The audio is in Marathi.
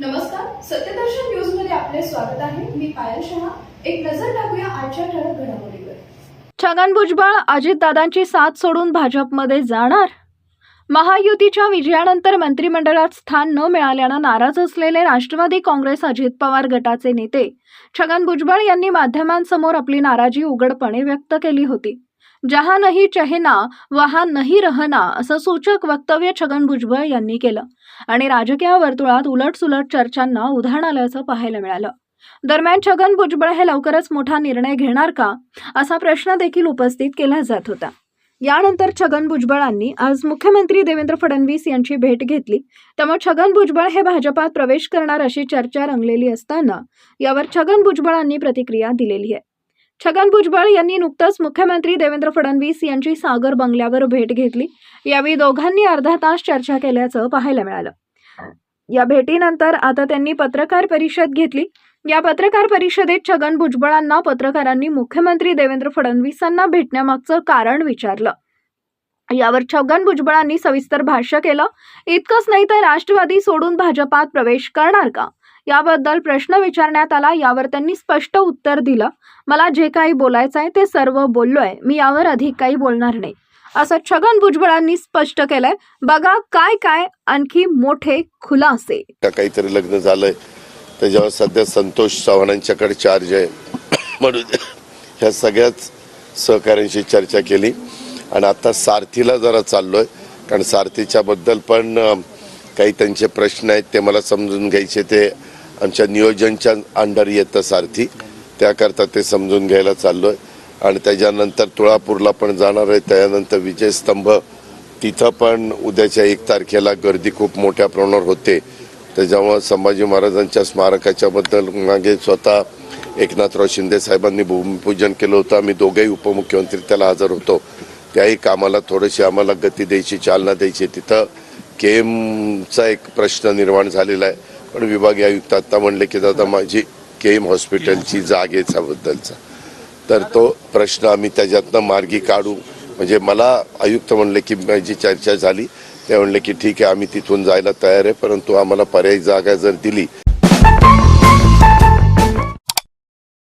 नमस्कार सत्यदर्शन न्यूजमध्ये आपले स्वागत आहे. मी पायल शहा. एक नजर टाकूया आजच्या ठळक घडामोडीवर. छगन भुजबळ अजितदादांची साथ सोडून भाजपमध्ये जाणार? महायुतीच्या विजयानंतर मंत्रिमंडळात स्थान न मिळाल्यानं नाराज असलेले राष्ट्रवादी काँग्रेस अजित पवार गटाचे नेते छगन भुजबळ यांनी माध्यमांसमोर आपली नाराजी उघडपणे व्यक्त केली होती. जहा नाही चहेना वहा नाही रहना असं सूचक वक्तव्य छगन भुजबळ यांनी केलं. आणि राजकीय वर्तुळात उलटसुलट चर्चांना उधाण आल्याचं पाहायला मिळालं. दरम्यान छगन भुजबळ हे लवकरच मोठा निर्णय घेणार का असा प्रश्न देखील उपस्थित केला जात होता. यानंतर छगन भुजबळांनी आज मुख्यमंत्री देवेंद्र फडणवीस यांची भेट घेतली. त्यामुळे छगन भुजबळ हे भाजपात प्रवेश करणार अशी चर्चा रंगलेली असताना यावर छगन भुजबळांनी प्रतिक्रिया दिलेली आहे. छगन भुजबळ यांनी नुकतंच मुख्यमंत्री देवेंद्र फडणवीस यांची सागर बंगल्यावर भेट घेतली. यावेळी दोघांनी अर्धा तास चर्चा केल्याचं पाहायला मिळालं. या भेटीनंतर आता त्यांनी पत्रकार परिषद घेतली. या पत्रकार परिषदेत छगन भुजबळांना पत्रकारांनी मुख्यमंत्री देवेंद्र फडणवीसांना भेटण्यामागचं कारण विचारलं. यावर छगन भुजबळांनी सविस्तर भाष्य केलं. इतकंच नाही तर राष्ट्रवादी सोडून भाजपात प्रवेश करणार का? याबद्दल प्रश्न विचारण्यात आला यावर त्यांनी स्पष्ट उत्तर दिलं. मला जे काही बोलायचं आहे ते सर्व बोललोय मी यावर अधिक काही बोलणार नाही. असं छगन भुजबळांनी स्पष्ट केलंय. बघा काय काय आणखी मोठे खुलासे. काहीतरी लग्न झालंय त्याच्यावर सध्या संतोष चव्हाणांच्याकडे चार्ज आहे. म्हणून ह्या सगळ्याच सहकाऱ्यांशी चर्चा केली. आणि आता सारथीला जरा चाललोय कारण सारथीच्या बद्दल पण काही त्यांचे प्रश्न आहेत ते मला समजून घ्यायचे ते आमच्या नियोजनच्या अंडर येतं सारथी. त्याकरता ते समजून घ्यायला चाललोय. आणि त्याच्यानंतर तुळापूरला पण जाणार आहे. त्यानंतर विजयस्तंभ तिथं पण उद्याच्या एक तारखेला गर्दी खूप मोठ्या प्रमाणावर होते. त्याच्यामुळं संभाजी महाराजांच्या स्मारकाच्याबद्दल मागे स्वतः एकनाथराव शिंदे साहेबांनी भूमिपूजन केलं होतं. आम्ही दोघेही उपमुख्यमंत्री त्याला हजर होतो. त्याही कामाला थोडीशी आम्हाला गती द्यायची चालना द्यायची तिथं. केमचा एक प्रश्न निर्माण झालेला आहे. पण विभागीय आयुक्त आता म्हणले की दादा माझी केम हॉस्पिटलची जागेचा बद्दलचा तर तो प्रश्न आम्ही त्याच्यातनं मार्गी काढू. म्हणजे मला आयुक्त म्हणले की माझी चर्चा झाली. ते म्हणले की ठीक आहे आम्ही तिथून जायला तयार आहे परंतु आम्हाला पर्यायी जागा जर दिली